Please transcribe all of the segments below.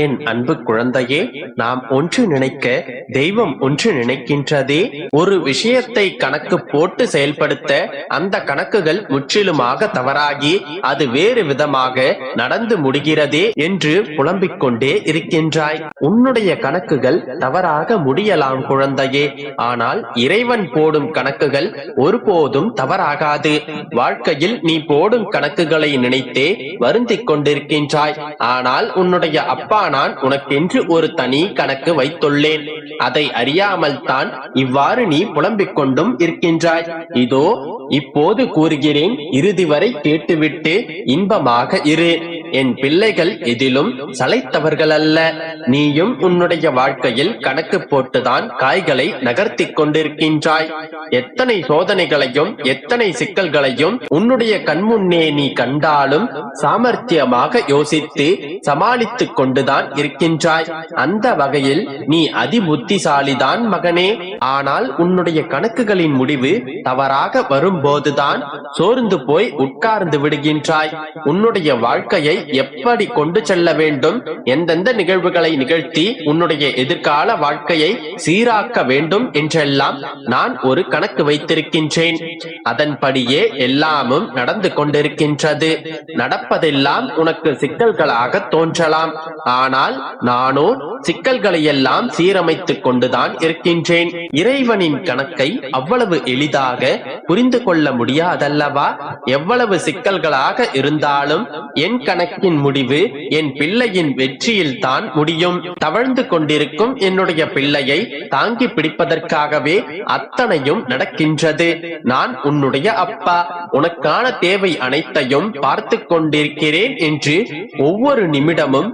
என் அன்பு குழந்தையே நாம் ஒன்று நினைக்க தெய்வம் ஒன்று நினைக்கின்றதே. ஒரு விஷயத்தை கணக்கு போட்டு செயல்படுத்த அந்த கணக்குகள் முற்றிலுமாக தவறாகி அது வேறு விதமாக நடந்து முடிகிறதே என்று புலம்பிக் கொண்டே இருக்கின்றாய். உன்னுடைய கணக்குகள் தவறாக முடியலாம் குழந்தையே. ஆனால் இறைவன் போடும் கணக்குகள் ஒருபோதும் தவறாகாது. வாழ்க்கையில் நீ போடும் கணக்குகளை நினைத்தே வருந்திக் கொண்டிருக்கின்றாய். ஆனால் உன்னுடைய அப்பா நான் உனக்கென்று ஒரு தனி கணக்கு வைத்துள்ளேன். அதை அறியாமல் தான் இவ்வாறு நீ புலம்பிக் கொண்டும் இருக்கின்றாய். இதோ இப்போது கூறுகிறேன் இறுதி வரை கேட்டுவிட்டு இன்பமாக இரு. என் பிள்ளைகள் எதிலும் சளைத்தவர்கள் அல்ல நீயும் உன்னுடைய வாழ்க்கையில் கணக்கு போட்டுதான் காய்களை நகர்த்திக் கொண்டிருக்கின்றாய். எத்தனை சோதனைகளையும் எத்தனை சிக்கல்களையும் உன்னுடைய கண்முன்னே நீ கண்டாலும் சாமர்த்தியமாக யோசித்து சமாளித்துக் கொண்டுதான் இருக்கின்றாய். அந்த வகையில் நீ அதிபுத்திசாலிதான் மகனே. ஆனால் உன்னுடைய கணக்குகளின் முடிவு தவறாக வரும்போதுதான் சோர்ந்து போய் உட்கார்ந்து விடுகின்றாய். உன்னுடைய வாழ்க்கையை எப்படி கொண்டு செல்ல வேண்டும்? எந்தெந்த நிகழ்வுகளை நிகழ்த்தி உன்னுடைய எதிர்கால வாழ்க்கையை சீராக்க வேண்டும் என்றெல்லாம் நான் ஒரு கணக்கு வைத்திருக்கின்றேன். அதன்படியே எல்லாமும் நடந்து கொண்டிருக்கின்றது. நடப்பதெல்லாம் உனக்கு சிக்கல்களாக தோன்றலாம். ஆனால் நானோ சிக்கல்களை எல்லாம் சீரமைத்துக் கொண்டுதான் இருக்கின்றேன். இறைவனின் கணக்கை அவ்வளவு எளிதாக புரிந்து கொள்ள முடியாதல்லவா? எவ்வளவு சிக்கல்களாக இருந்தாலும் என் கணக்கு கணக்கின் முடிவு என் பிள்ளையின் வெற்றியில் தான் முடியும். தவழ்ந்து கொண்டிருக்கும் என்னுடைய பிள்ளையை தாங்கி பிடிப்பதற்காகவே அத்தனையும் நடக்கின்றது. நான் உன்னுடைய அப்பா. உனக்கான தேவை அனைத்தையும் பார்த்து கொண்டிருக்கிறேன் என்று ஒவ்வொரு நிமிடமும்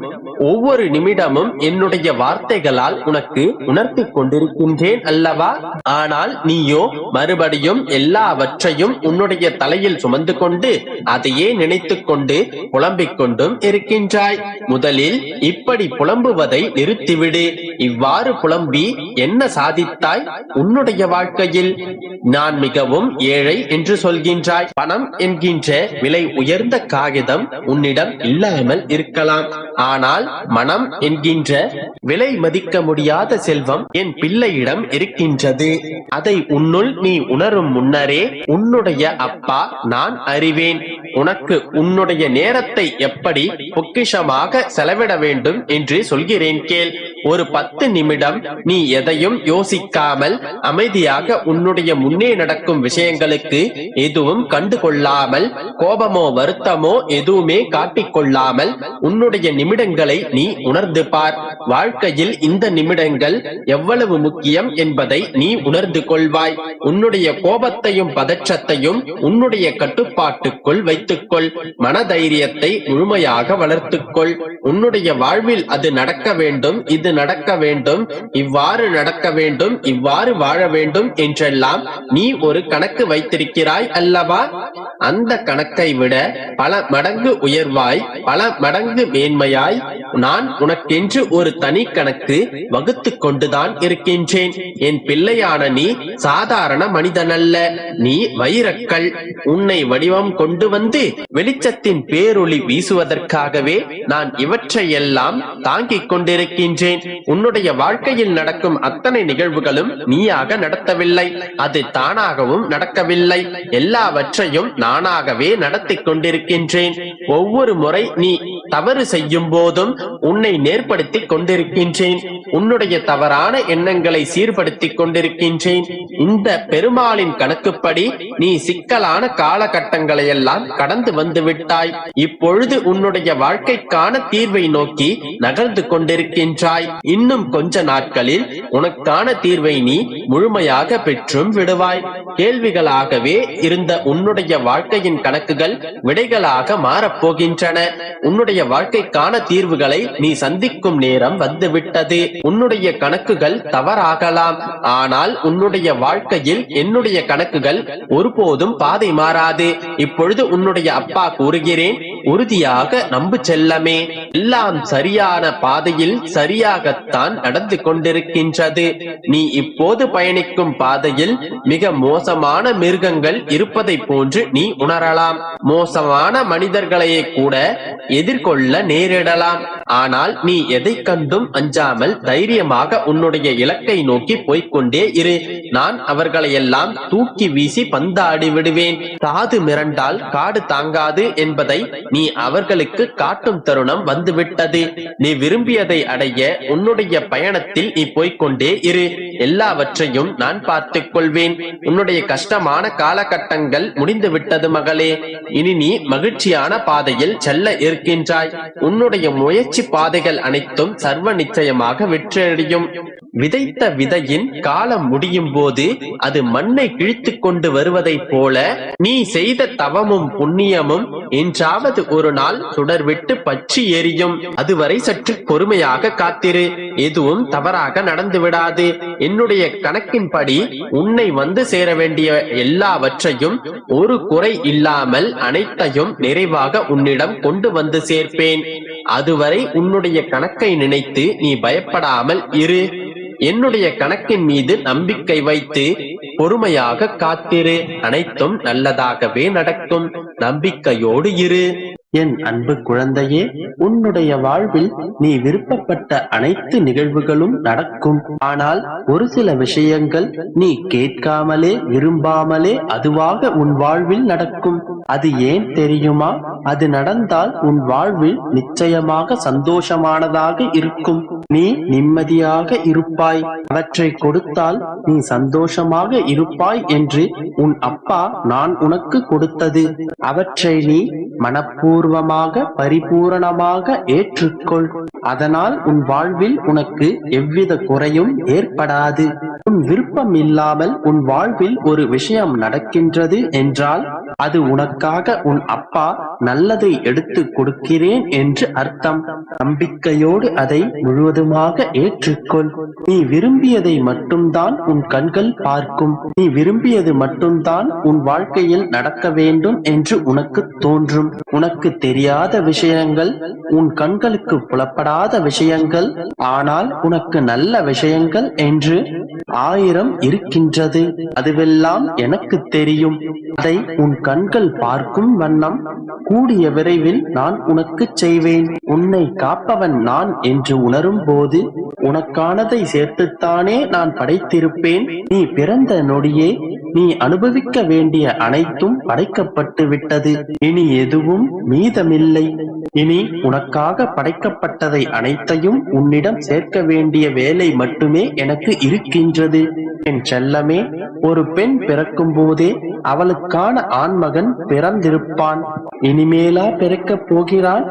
ஒவ்வொரு நிமிடமும் என்னுடைய வார்த்தைகளால் உனக்கு உணர்த்தி கொண்டிருக்கின்றேன் அல்லவா? ஆனால் நீயோ மறுபடியும் எல்லாவற்றையும் உன்னுடைய தலையில் சுமந்து கொண்டு அதையே நினைத்து கொண்டு புலம்பிக் கொண்டும் இருக்கின்றாய். முதலில் இப்படி புலம்புவதை நிறுத்திவிடு. இவ்வாறு புலம்பி என்ன சாதித்தாய் உன்னுடைய வாழ்க்கையில்? நான் மிகவும் ஏழை என்று சொல்கின்றாய். பணம் என்கின்ற விலை உயர்ந்த காகிதம் உன்னிடம் இல்லாமல் இருக்கலாம். ஆனால் மனம் என்கின்ற விலை மதிக்க முடியாத செல்வம் என் பிள்ளையிடம் இருக்கின்றது. அதை உன்னுள் நீ உணரும் முன்னரே உன்னுடைய அப்பா நான் அறிவேன். உனக்கு உன்னுடைய நேரத்தை எப்படி பொக்கிஷமாக செலவிட வேண்டும் என்று சொல்கிறேன் கேள். ஒரு பத்து நிமிடம் நீ எதையும் யோசிக்காமல் அமைதியாக உன்னுடைய முன்னே நடக்கும் விஷயங்களுக்கு எதுவும் கண்டு கொள்ளாமல் கோபமோ வருத்தமோ எதுவுமே காட்டிக் கொள்ளாமல் உன்னுடைய நிமிடங்களை நீ உணர்ந்து பார். வாழ்க்கையில் இந்த நிமிடங்கள் எவ்வளவு முக்கியம் என்பதை நீ உணர்ந்து கொள்வாய். உன்னுடைய கோபத்தையும் பதற்றத்தையும் உன்னுடைய கட்டுப்பாட்டுக்குள் வைத்துக்கொள். மனதைரியத்தை முழுமையாக வளர்த்துக்கொள். உன்னுடைய வாழ்வில் அது நடக்க வேண்டும் இது நடக்க வேண்டும் இவ்வாறு நடக்க வேண்டும் இவ்வாறு வாழ வேண்டும் என்றெல்லாம் நீ ஒரு கணக்கு வைத்திருக்கிறாய் அல்லவா? அந்த கணக்கை விட பல மடங்கு உயர்வாய் பல மடங்கு மேன்மையாய் நான் உனக்கென்று ஒரு தனி கணக்கு வகுத்து கொண்டுதான் இருக்கின்றேன். என் பிள்ளையான நீ சாதாரண மனிதனல்ல. நீ வைரக்கல். உன்னை வடிவம் கொண்டு வந்து வெளிச்சத்தின் பேரொளி வீசுவதற்காகவே நான் இவற்றையெல்லாம் தாங்கிக் கொண்டிருக்கின்றேன். உன்னுடைய வாழ்க்கையில் நடக்கும் அத்தனை நிகழ்வுகளும் நீயாக நடத்தவில்லை. அது தானாகவும் நடக்கவில்லை. எல்லாவற்றையும் நானாகவே நடத்தி கொண்டிருக்கின்றேன். ஒவ்வொரு முறை நீ தவறு செய்யும் போதும் உன்னை நேர்படுத்திக் கொண்டிருக்கின்றேன். உன்னுடைய தவறான எண்ணங்களை சீர்படுத்திக் கொண்டிருக்கின்றேன். இந்த பெருமாளின் கணக்குப்படி நீ சிக்கலான காலகட்டங்களை எல்லாம் கடந்து வந்து விட்டாய் இப்பொழுது உன்னுடைய வாழ்க்கைக்கான தீர்வை நோக்கி நகர்ந்து கொண்டிருக்கின்றாய். இன்னும் கொஞ்ச நாட்களில் உனக்கான தீர்வை நீ முழுமையாக பெற்றும் விடுவாய். கேள்விகளாகவே இருந்த உன்னுடைய வாழ்க்கையின் கணக்குகள் விடைகளாக மாறப்போகின்றன உன்னுடைய வாழ்க்கைக்கான தீர்வுகளை நீ சந்திக்கும் நேரம் வந்துவிட்டது. உன்னுடைய கணக்குகள் தவறாகலாம். ஆனால் உன்னுடைய வாழ்க்கையில் என்னுடைய கணக்குகள் ஒருபோதும் பாதை மாறாது. இப்பொழுது உன்னுடைய அப்பா கூறுகிறேன் உறுதியாக நம்பு செல்லமே. எல்லாம் சரியான பாதையில் சரியாகத்தான் நடந்து கொண்டிருக்கின்றது. நீ இப்போது பயணிக்கும் பாதையில் மிக மோசமான மிருகங்கள் இருப்பதை போன்று நீ உணரலாம். மோசமான மனிதர்களையே கூட எதிர்கொள்ள நேரிடலாம். ஆனால் நீ எதை கண்டும் அஞ்சாமல் தைரியமாக உன்னுடைய இலக்கை நோக்கி போய்கொண்டே இரு. நான் அவர்களையெல்லாம் தூக்கி வீசி பந்தாடி விடுவேன். காது மிரண்டால் காடு தாங்காது என்பதை நீ அவர்களுக்கு காட்டும் தருணம் வந்துவிட்டது. நீ விரும்பியதை அடைய உன்னுடைய பயணத்தில் நீ போய்கொண்டே இரு. எல்லாவற்றையும் நான் பார்த்துக் கொள்வேன். உன்னுடைய கஷ்டமான காலகட்டங்கள் முடிந்து விட்டது மகளே. இனி நீ மகிழ்ச்சியான பாதையில் செல்ல இருக்கின்றாய். உன்னுடைய முயற்சி பாதைகள் அனைத்தும் சர்வ நிச்சயமாக வெற்றியடையும் விதைத்த விதையின் காலம் முடியும் போது அது மண்ணை கிழித்து கொண்டு வருவதைப் போல நீ செய்த தவமும் புண்ணியமும் என்றாவது ஒரு நாள் சுடர்விட்டு பற்றி எரியும். அதுவரை சற்று பொறுமையாக காத்திரு. எதுவும் தவறாக நடந்து விடாது. என்னுடைய கணக்கின்படி உன்னை வந்து சேர வேண்டிய எல்லாவற்றையும் ஒரு குறை இல்லாமல் அனைத்தையும் நிறைவாக உன்னிடம் கொண்டு வந்து சேர்ப்பேன். அதுவரை உன்னுடைய கணக்கை நினைத்து நீ பயப்படாமல் இரு. என்னுடைய கணக்கின் மீது நம்பிக்கை வைத்து பொறுமையாக காத்திரு. அனைத்தும் நல்லதாகவே நடக்கும். நம்பிக்கையோடு இரு. என் அன்பு குழந்தையே உன்னுடைய வாழ்வில் நீ விருப்பப்பட்ட அனைத்து நிகழ்வுகளும் நடக்கும். ஆனால் ஒரு சில விஷயங்கள் நீ கேட்காமலே விரும்பாமலே அதுவாக உன் வாழ்வில் நடக்கும். அது ஏன் தெரியுமா? அது நடந்தால் உன் வாழ்வில் நிச்சயமாக சந்தோஷமானதாக இருக்கும். நீ நிம்மதியாக இருப்பாய். அவற்றை கொடுத்தால் நீ சந்தோஷமாக இருப்பாய் என்று உன் அப்பா நான் உனக்கு கொடுத்தது. அவற்றை நீ மனப்பூர்வமாக பரிபூரணமாக ஏற்றுக்கொள். அதனால் உன் வாழ்வில் உனக்கு எவ்வித குறையும் ஏற்படாது. உன் விருப்பம் இல்லாமல் உன் வாழ்வில் ஒரு விஷயம் நடக்கின்றது என்றால் அது உனக்காக உன் அப்பா நல்லதை எடுத்து கொடுக்கிறேன் என்று அர்த்தம். நம்பிக்கையோடு அதை முழுவதுமாக ஏற்றுக்கொள். நீ விரும்பியதை மட்டும்தான் உன் கண்கள் பார்க்கும். நீ விரும்பியது மட்டும்தான் உன் வாழ்க்கையில் நடக்க வேண்டும் என்று உனக்கு தோன்றும். உனக்கு தெரியாத விஷயங்கள் உன் கண்களுக்கு புலப்படாத விஷயங்கள் ஆனால் உனக்கு நல்ல விஷயங்கள் என்று ஆயிரம் இருக்கின்றது. அதுவெல்லாம் எனக்கு தெரியும். அதை உன் கண்கள் பார்க்கும் வண்ணம் கூடிய விரைவில் நான் உனக்கு செய்வேன். உன்னை காப்பவன் நான் என்று உணரும் போது உனக்கானதை சேர்த்துத்தானே நான் படைத்திருப்பேன். நீ பிறந்த நொடியே நீ அனுபவிக்க வேண்டிய அனைத்தும் படைக்கப்பட்டு விட்டது. இனி எதுவும் மீதமில்லை. இனி உனக்காக படைக்கப்பட்டதை அனைத்தையும் உன்னிடம் சேர்க்க வேண்டிய வேலை மட்டுமே எனக்கு இருக்கின்றது. என் செல்லமே ஒரு பெண் பிறக்கும் போதே அவளுக்கான ஆண்மகன் பிறந்திருப்பான். இனிமேலா பிறக்கப் போகிறான்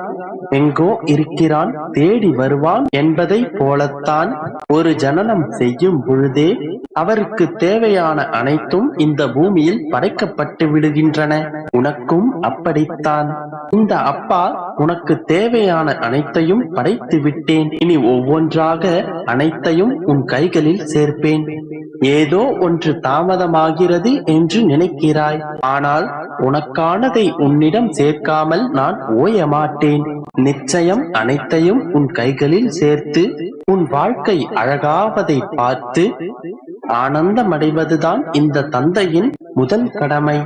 எங்கோ இருக்கிறான் தேடி வருவான் என்பதை போலத்தான் ஒரு ஜனனம் செய்யும் பொழுதே அவருக்கு தேவையான அனைத்தும் இந்த பூமியில் படைக்கப்பட்டு விடுகின்றன. உனக்கும் அப்படித்தான். இந்த அப்பா உனக்கு தேவையான அனைத்தையும் படைத்து விட்டேன். இனி ஒவ்வொன்றாக அனைத்தையும் உன் கைகளில் சேர்ப்பேன். ஏதோ ஒன்று தாமதமாகிறது என்று நினைக்கிறாய். ஆனால் உனக்கானதை உன்னிடம் சேர்க்காமல் நான் ஓய மாட்டேன் நிச்சயம் அனைத்தையும் உன் கைகளில் சேர்த்து உன் வாழ்க்கை அழகாவதை பார்த்து ஆனந்தமடைவதுதான் இந்த தந்தையின் முதல் கடமை.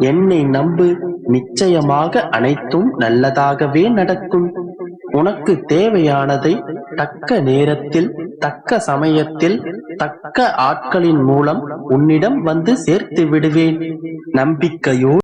என்னை நம்பு நிச்சயமாக அனைத்தும் நல்லதாகவே நடக்கும். உனக்கு தேவையானதை தக்க நேரத்தில் தக்க சமயத்தில் தக்க ஆட்களின் மூலம் உன்னிடம் வந்து சேர்த்து விடுவேன். நம்பிக்கையோடு